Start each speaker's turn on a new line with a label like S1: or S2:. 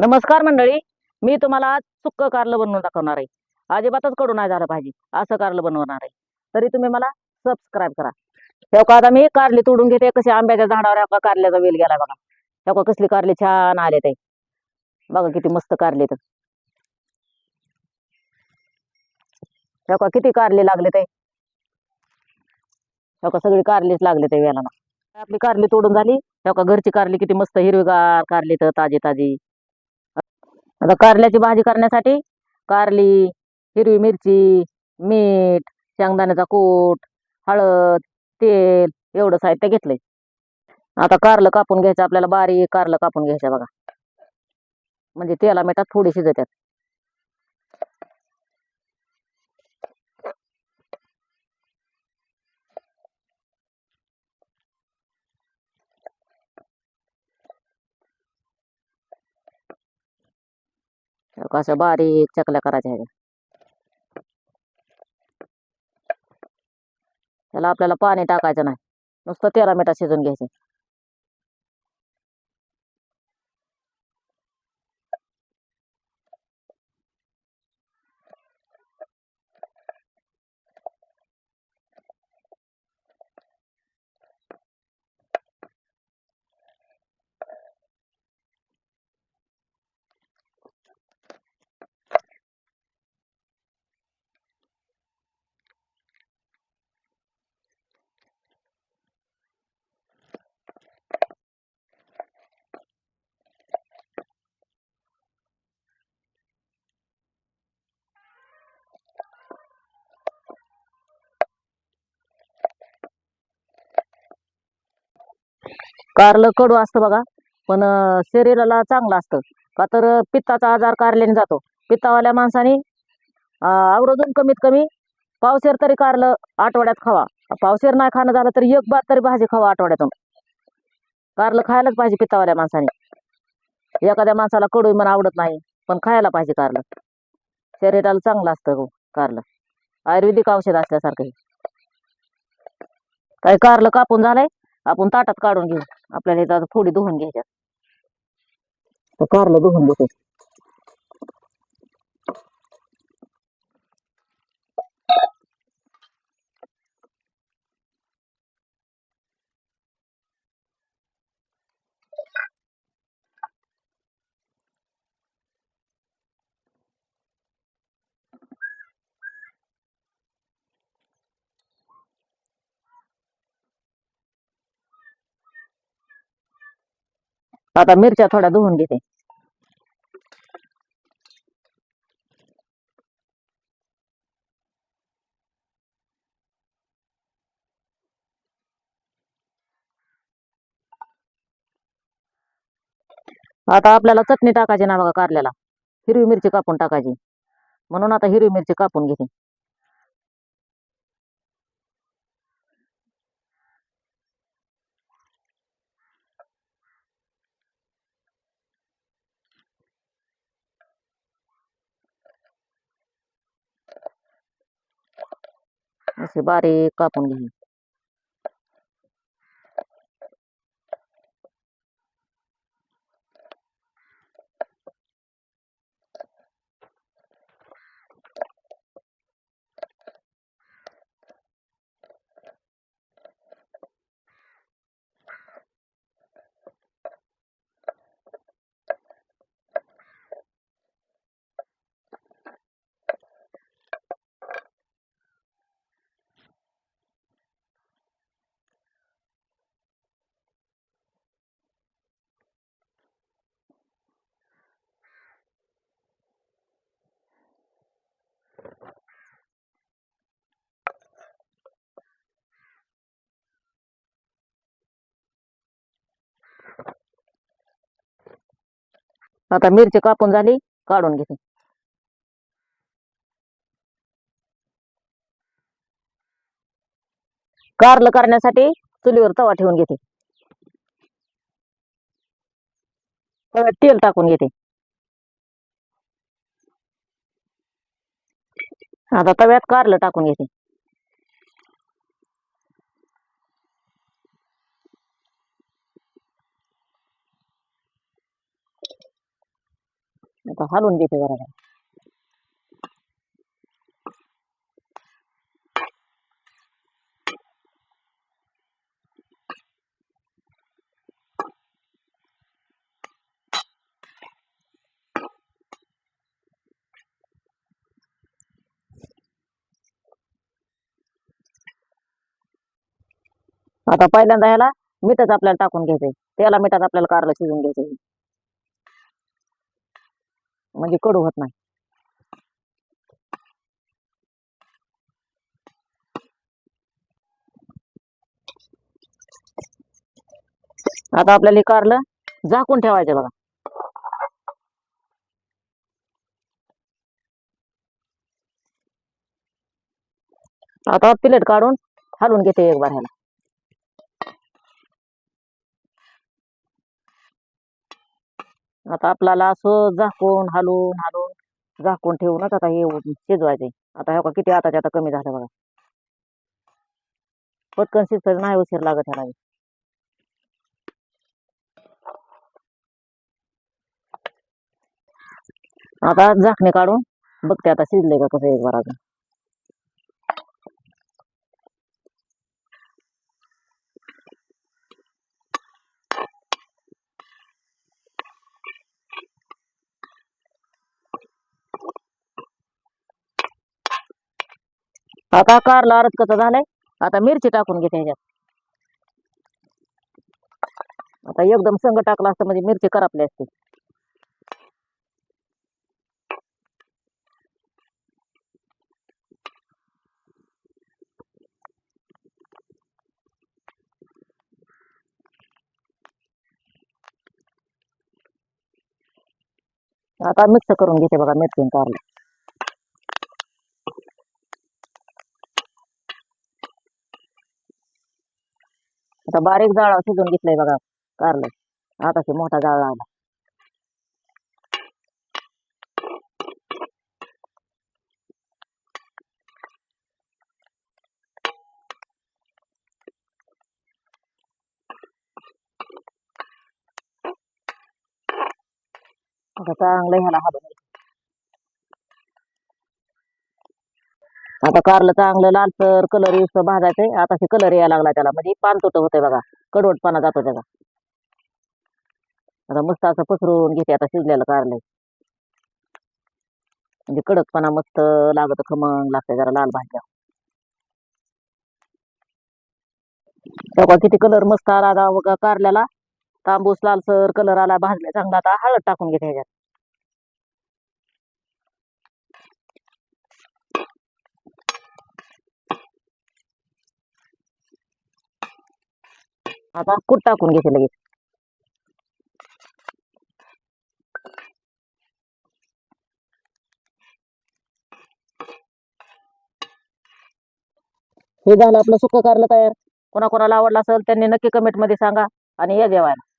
S1: नमस्कार मंडळी मी तुम्हाला आज सुक्क कारलं बनवून दाखवणार आहे. अजिबातच कडू नाही झालं पाहिजे असं कारलं बनवणार आहे. तरी तुम्ही मला सबस्क्राईब करा. तेव्हा आता मी कारली तोडून घेते कशी आंब्याच्या झाडावर एका कारल्याचा वेल गेला बघा. तेव्हा कसली कारली छान आले ते. बघा किती मस्त कारले तर. तेव्हा किती कारले लागले ते. तेव्हा सगळी कारलीच लागले ते वेलाला आपली कारली तोडून झाली. तेव्हा घरची कारली किती मस्त हिरवीगार कारली तर ताजी ताजी आता कारल्याची भाजी करण्यासाठी कारली हिरवी मिरची मीठ शेंगदाण्याचा कूट हळद तेल एवढं साहित्य घेतलंय. आता कारलं कापून घ्यायचं आपल्याला बारीक कारलं कापून घ्यायचं बघा. म्हणजे तेला मिठात थोडी शिजत्यात. कसं बारीक चकल्या करायच्या ह्याच्या त्याला आपल्याला पाणी टाकायचं नाही. नुसतं तेरा मिठा शिजून घ्यायचं. कारलं कडू असतं बघा. पण शरीराला चांगलं असतं. का तर पित्ताचा आजार कारल्याने जातो. पित्तावाल्या माणसाने अं, आवर्जून कमीत कमी पावसेर तरी कारलं आठवड्यात खावा. पावसेर नाही खाणं झालं तर एक बात तरी भाजी खावा आठवड्यातून. कारलं खायलाच पाहिजे पित्तावाल्या माणसाने. एखाद्या माणसाला कडू म्हणून आवडत नाही पण खायला पाहिजे कारलं. शरीराला चांगलं असतं हो कारलं. आयुर्वेदिक औषध असल्यासारखं काही कारलं कापून झालंय? आपण ताटात काढून घेऊ. आपल्याला इथं आता फोडी धुवून घ्यायच्या तर धुवून घेते. आता मिरच्या थोड्या धुवून घेते. आता आपल्याला चटणी टाकायची ना बघा कारल्याला. हिरवी मिरची कापून टाकायची. म्हणून आता हिरवी मिरची कापून घेते. असे बारीक कापून घेणे. आता मिरची कापून झाली काढून घेते. कारलं करण्यासाठी चुलीवर तवा ठेवून घेते. तव्यात तेल टाकून घेते. आता तव्यात कारलं टाकून घेते. आता हलवून घेते जरा. आता पहिल्यांदा ह्याला मीठच आपल्याला टाकून घ्यायचंय. त्याला मिठात आपल्याला कारलं शिजून घ्यायचंय. म्हणजे कडू होत नाही. आता आपल्याला हे कारलं झाकून ठेवायचं बघा. आता प्लेट काढून हलवून घेते एक बार ह्याला. आता आपल्याला असं झाकून हलवून हलवून झाकून ठेवूनच आता हे शिजवायचे आता हे बघा किती आताच्या आता कमी झालं बघा. पटकन शिजत नाही उशीर लागत ह्याला आता झाकणे काढून बघते आता शिजले का कसं एक बार अजून. आता कारला कसं झालंय? आता मिरची टाकून घेते ह्याच्यात. आता एकदम संग टाकला असतं म्हणजे मिरची करपली असते. आता मिक्स करून घेते बघा मिरची कारलं. आता बारीक जाळा शिजून घेतलंय बघा कारलं. आता ते मोठा जाळ लागला आता चांगलं ह्याला हलवून आता कारलं चांगलं लालसर कलर युक्त भाजायचंय. आता कलर यायला लागला त्याला. म्हणजे पान तुट होतंय बघा. कडवटपणा जातो त्याचा. आता मस्त असं पसरून घेते आता शिजलेलं कारलं. म्हणजे कडकपणा मस्त लागत खमंग लागतंय जरा लाल भाज्या. बघा किती कलर मस्त आला आता बघा कारल्याला. तांबूस लालसर कलर आला. भाजल्या चांगला. आता हळद टाकून घेते ह्याच्यात. आता कूट टाकून घेते लगेच. हे झालं आपलं सुकं कारलं तयार. कोणाकोणाला आवडलं असेल त्यांनी नक्की कमेंटमध्ये सांगा आणि या जेवायला.